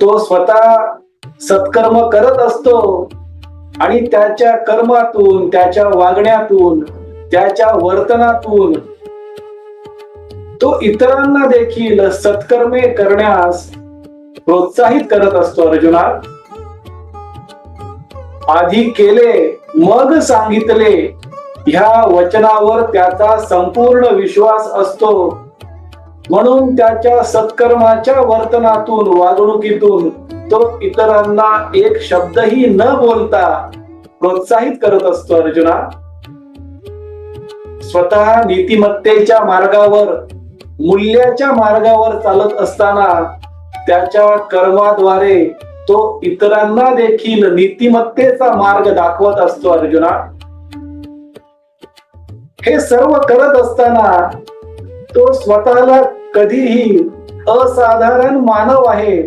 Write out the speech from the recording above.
तो स्वतः सत्कर्म करत असतो आणि त्याच्या कर्मातून त्याच्या वागण्यातून त्याच्या वर्तनातून तो इतरांना देखील सत्कर्मे करण्यास प्रोत्साहित करत असतो अर्जुना. आधी केले मग सांगितले ह्या वचनावर त्याचा संपूर्ण विश्वास असतो. म्हणून त्याच्या सत्कर्माच्या वर्तनातून वागणुकीतून तो इतरांना एक शब्दही न बोलता प्रोत्साहित करत असतो अर्जुना. स्वतः नीतिमत्तेच्या मार्गावर मूल्याच्या मार्गावर चालत असताना त्याच्या कर्माद्वारे तो इतरांना देखील नीतिमत्तेचा मार्ग दाखवत असतो अर्जुना. हे सर्व करत असताना तो स्वतःला कधीही असाधारण मानव आहे.